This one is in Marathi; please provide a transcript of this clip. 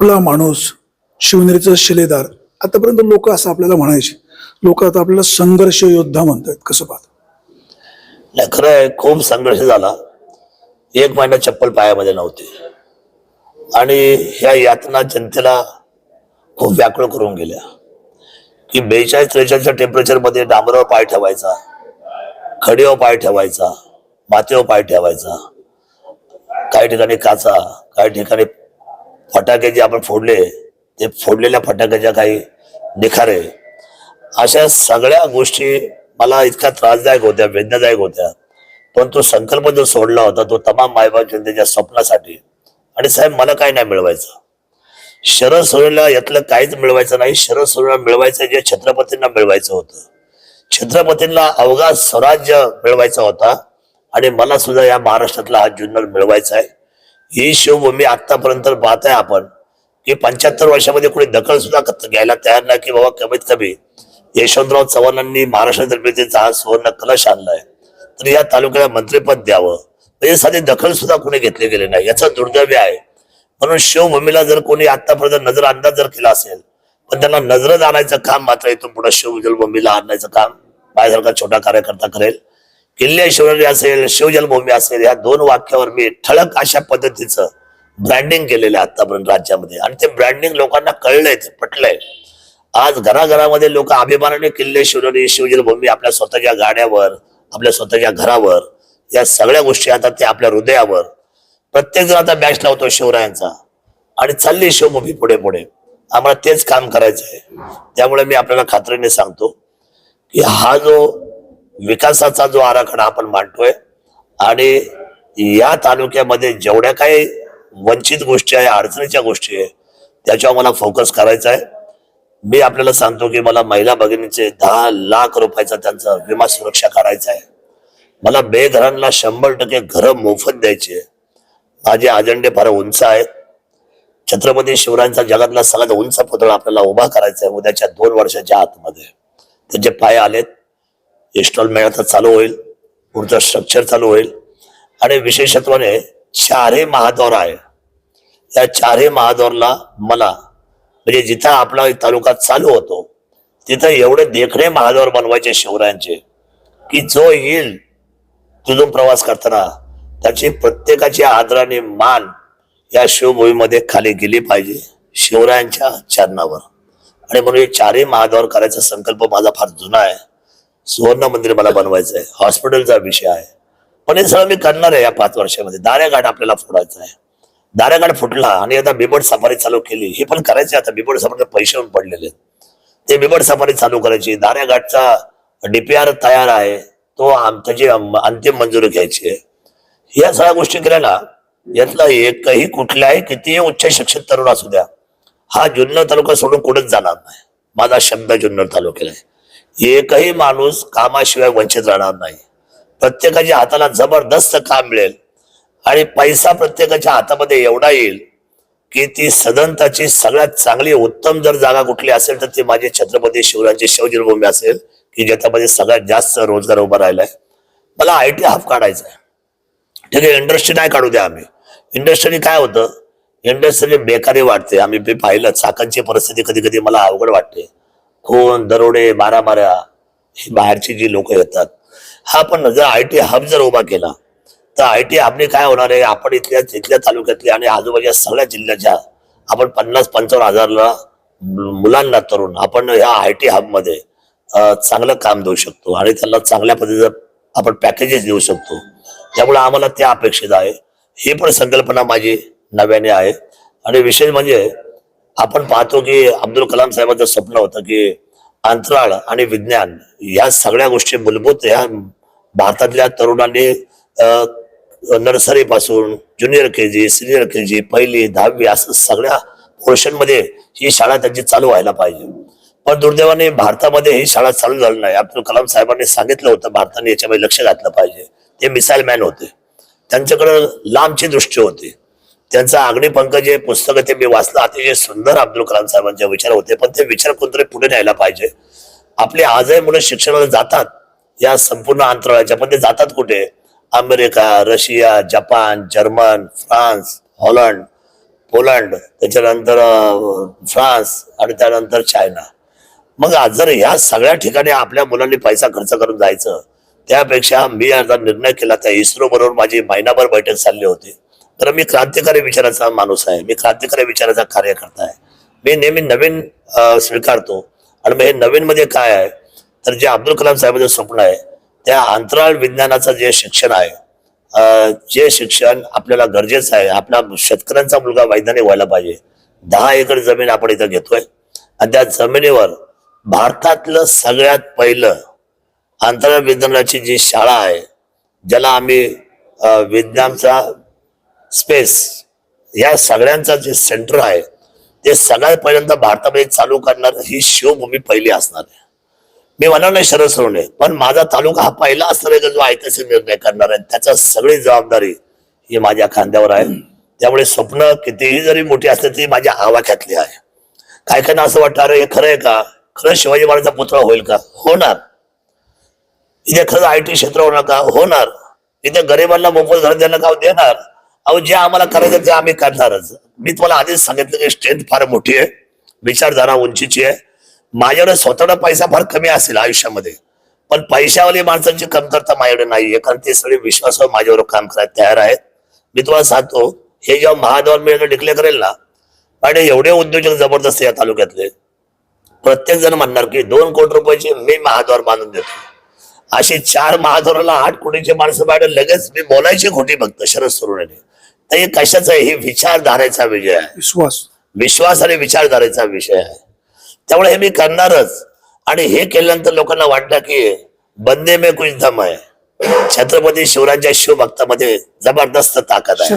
आपला माणूस शिवनेरीचा शिलेदार. आतापर्यंत लोक असं आपल्याला म्हणायचे. लोक आता आपल्याला संघर्ष योद्धा म्हणतात कसं पाहत? नाही खरं आहे खूप संघर्ष झाला. एक महिना चप्पल पायामध्ये नव्हती. आणि ह्या यातना जनतेला खूप व्याकुळ करून गेल्या. की बेचाळीस त्रेचाळीसच्या टेम्परेचरमध्ये डांबरावर पाय ठेवायचा खडीवर पाय ठेवायचा मातीवर पाय ठेवायचा. काही ठिकाणी काचा काही ठिकाणी फटाके जे आपण फोडले ते फोडलेल्या फटाक्याच्या काही निखारे. अशा सगळ्या गोष्टी मला इतक्या त्रासदायक होत्या वेदनादायक होत्या. पण तो संकल्प जो सोडला होता तो तमाम मायबाप जनतेच्या स्वप्नासाठी. आणि साहेब मला काय नाही मिळवायचं. शरद सोडला यातलं काहीच मिळवायचं नाही. शरद सोडला मिळवायचं जे छत्रपतींना मिळवायचं होतं. छत्रपतींना अवघा स्वराज्य मिळवायचा होता. आणि मला सुद्धा या महाराष्ट्रातला हा जुन्नर मिळवायचा आहे. ही शिवभूमी आतापर्यंत पाहत आहे आपण की पंच्याहत्तर वर्षामध्ये कुणी दखल सुद्धा घ्यायला तयार नाही की बाबा कमीत कमी यशवंतराव चव्हाणांनी महाराष्ट्र निर्मितीचा हा सुवर्ण कलश आणलाय तर या तालुक्याला मंत्रिपद द्यावं. म्हणजे साधी दखल सुद्धा कोणी घेतली गेली नाही. याचं दुर्दैव आहे. म्हणून शिवभूमीला जर कोणी आतापर्यंत नजर अंदाज जर केला असेल पण त्यांना नजरच आणायचं काम मात्र इथून पुढे शिवजलभूमीला आणायचं काम माझ्यासारखा छोटा कार्यकर्ता करेल. किल्ले शिवनेरी असेल शिवजलभूमी असेल या दोन वाक्यावर मी ठळक अशा पद्धतीचं ब्रँडिंग केलेलं आहे आतापर्यंत राज्यामध्ये. आणि ते ब्रँडिंग लोकांना कळलंय ते पटलंय. आज घराघरामध्ये लोक अभिमानाने किल्ले शिवनेरी शिवजलभूमी आपल्या स्वतःच्या गाड्यावर आपल्या स्वतःच्या घरावर या सगळ्या गोष्टी आता ते आपल्या हृदयावर. प्रत्येक जण आता बॅच लावतो शिवरायांचा. आणि चालली शिवभूमी पुढे पुढे. आम्हाला तेच काम करायचं आहे त्यामुळे मी आपल्याला खात्रीने सांगतो की हा जो विकासाचा जो आराखडा आपण मांडतोय आणि या तालुक्यामध्ये जेवढ्या काही वंचित गोष्टी आहे अडचणीच्या गोष्टी आहे त्याच्यावर मला फोकस करायचा आहे. मी आपल्याला सांगतो की मला महिला भगिनीचे दहा लाख रुपयाचा त्यांचा विमा सुरक्षा करायचा आहे. मला बेघरांना शंभर टक्के घरं मोफत द्यायची आहे. माझे अजेंडे फार उंच आहेत. छत्रपती शिवरायांचा जगातला सगळ्यात उंच पुतळा आपल्याला उभा करायचा आहे उद्याच्या दोन वर्षाच्या आतमध्ये. त्याचे पाय आलेत. इन्स्टॉलमेंट आता चालू होईल पुढचं स्ट्रक्चर चालू होईल. आणि विशेषत्वाने चारही महाद्वार आहे. या चारही महाद्वारला मला म्हणजे जिथं आपला तालुका चालू होतो तिथं एवढे देखणे महाद्वार बनवायचे शिवरायांचे की जो येईल तुझून प्रवास करताना त्याची प्रत्येकाची आदराने मान या शिवभूमीमध्ये खाली गेली पाहिजे शिवरायांच्या चरणावर. आणि म्हणून हे चारही महाद्वार करायचा संकल्प माझा फार जुना आहे. सुवर्ण मंदिर मला बनवायचं आहे हॉस्पिटलचा विषय आहे. पण हे सगळं मी करणार आहे या पाच वर्षामध्ये. दाऱ्याघाट आपल्याला फोडायचा आहे. दाऱ्याघाट फुटला आणि आता बिबट सफारी चालू केली. हे पण करायचे आता. बिबट सफारी पैसे होऊन पडलेले ते बिबट सफारी चालू करायची. दाऱ्याघाटचा डीपीआर तयार आहे. तो त्याची अंतिम मंजुरी घ्यायची आहे. या सगळ्या गोष्टी केल्या ना यातला एकही कुठल्याही कितीही उच्च शिक्षित तरुण असू द्या हा जुन्नर तालुका सोडून कुठेच जाणार नाही. माझा शब्द जुन्नर तालुक्याला आहे. एकही माणूस कामाशिवाय वंचित राहणार नाही. प्रत्येकाच्या हाताला जबरदस्त काम मिळेल. आणि पैसा प्रत्येकाच्या हातामध्ये एवढा येईल की ती सदनताची सगळ्यात चांगली उत्तम जर जागा कुठली असेल तर ती माझी छत्रपती शिवरायांची शिवजन्मभूमी असेल की ज्याच्यामध्ये सगळ्यात जास्त रोजगार उभा राहिलाय. मला आय टी हाफ काढायचा आहे. ठीक आहे इंडस्ट्री नाही काढू द्या आम्ही. इंडस्ट्रीने काय होतं? इंडस्ट्रीने बेकारी वाटते आम्ही ते पाहिलं चाकांची परिस्थिती कधी कधी मला अवघड वाटते. खून दरोडे मारामाऱ्या हे बाहेरची जी लोक येतात हा पण जर आय टी हब जर उभा केला तर आय टी हबने काय होणार आहे? आपण इथल्या इथल्या तालुक्यातल्या आणि आजूबाजूच्या सगळ्या जिल्ह्याच्या आपण पन्नास पंचावन्न हजारला मुलांना तरुण आपण ह्या आय टी हबमध्ये चांगलं काम देऊ शकतो आणि त्यांना चांगल्या पद्धतीचं आपण पॅकेजेस देऊ शकतो. त्यामुळे आम्हाला त्या अपेक्षित आहे. ही पण संकल्पना माझी नव्याने आहे. आणि विशेष म्हणजे आपण पाहतो की अब्दुल कलाम साहेबांचं स्वप्न होतं की अंतराळ आणि विज्ञान या सगळ्या गोष्टी मूलभूत ह्या भारतातल्या तरुणांनी नर्सरी पासून junior K G senior K जी पहिली दहावी असं सगळ्या पोर्शनमध्ये ही शाळा त्यांची चालू व्हायला पाहिजे. पण दुर्दैवाने भारतामध्ये ही शाळा चालू झाली नाही. अब्दुल कलाम साहेबांनी सांगितलं होतं भारताने याच्यामध्ये लक्ष घातलं पाहिजे. ते मिसाईल मॅन होते. त्यांच्याकडे लांबची दृष्टी होती. त्यांचा अग्निपंख जे पुस्तक ते मी वाचलं अतिशय सुंदर अब्दुल कलाम साहेबांचे विचार होते पण ते विचार कोणतरी पुढे न्यायला पाहिजे. आपले आजही मुलं शिक्षणाला जातात या संपूर्ण अंतराळाच्या पण ते जातात कुठे? America Russia Japan German France Holland Poland त्याच्यानंतर फ्रान्स आणि त्यानंतर चायना. मग आज जर ह्या सगळ्या ठिकाणी आपल्या मुलांनी पैसा खर्च करून जायचं त्यापेक्षा मी आता निर्णय केला त्या इस्रो बरोबर माझी महिनाभर बैठक चालली होती. तर मी क्रांतिकारी विचाराचा माणूस आहे. मी क्रांतिकारी विचाराचा कार्यकर्ता आहे. मी नेहमी नवीन स्वीकारतो. आणि मग हे नवीन मध्ये काय आहे? तर जे अब्दुल कलाम साहेबांचं स्वप्न आहे त्या अंतराळ विज्ञानाचं जे शिक्षण आहे जे शिक्षण आपल्याला गरजेचं आहे आपला शेतकऱ्यांचा मुलगा वैज्ञानिक व्हायला पाहिजे. दहा एकर जमीन आपण इथं घेतोय. आणि त्या जमिनीवर भारतातलं सगळ्यात पहिलं अंतराळ विज्ञानाची जी शाळा आहे ज्याला आम्ही विज्ञानचा स्पेस या सगळ्यांचा जे सेंटर आहे ते सगळ्यात पहिल्यांदा भारतामध्ये चालू करणार ही शिवभूमी पहिली असणार आहे. मी म्हणणार नाही शरद सोडणे पण माझा तालुका हा पहिला असणार आहे जो ऐतिहासिक निर्णय करणार आहे त्याचा सगळी जबाबदारी ही माझ्या खांद्यावर आहे. त्यामुळे स्वप्न कितीही जरी मोठी असली तरी माझ्या आवाक्यातली आहे. काय काय असं वाटतं अरे हे खरं आहे का? खरं शिवाजी महाराजांचा पुत्र होईल का? होणार. इथे खरं आय टी क्षेत्र होणार का? होणार. इथे गरिबांना मोफत घर देणं का देणार? अहो जे आम्हाला करायचं ते आम्ही करणारच. मी तुम्हाला आधीच सांगितलं की स्ट्रेंथ फार मोठी आहे विचारधारा उंचीची आहे. माझ्याकडे स्वतःला पैसा फार कमी असेल आयुष्यामध्ये. पण पैशावाली माणसांची कमतरता माझ्याकडे नाहीये कारण ते सगळे विश्वासावर माझ्यावर काम करायला तयार आहेत. मी तुम्हाला सांगतो हे जेव्हा महाद्वार मिळेल डिक्लेअर करेल ना आणि एवढे उद्योजक जबरदस्त या तालुक्यातले प्रत्येक जण म्हणणार की दोन कोटी रुपयाचे मी महाद्वार बांधून देतो. अशी चार महाद्वाराला आठ कोटीचे माणसं बाहेर लगेच मी बोलायची खोटी बघतो शरद सोडून तर हे कशाचं आहे? हे विचारधारेचा विजय आहे. विश्वास. विश्वास आणि विचारधारेचा विषय आहे. त्यामुळे हे मी करणारच. आणि हे केल्यानंतर लोकांना वाटलं की बंदे में कुछ दम आहे. छत्रपती शिवरायांच्या शिवभक्तामध्ये जबरदस्त ताकद आहे.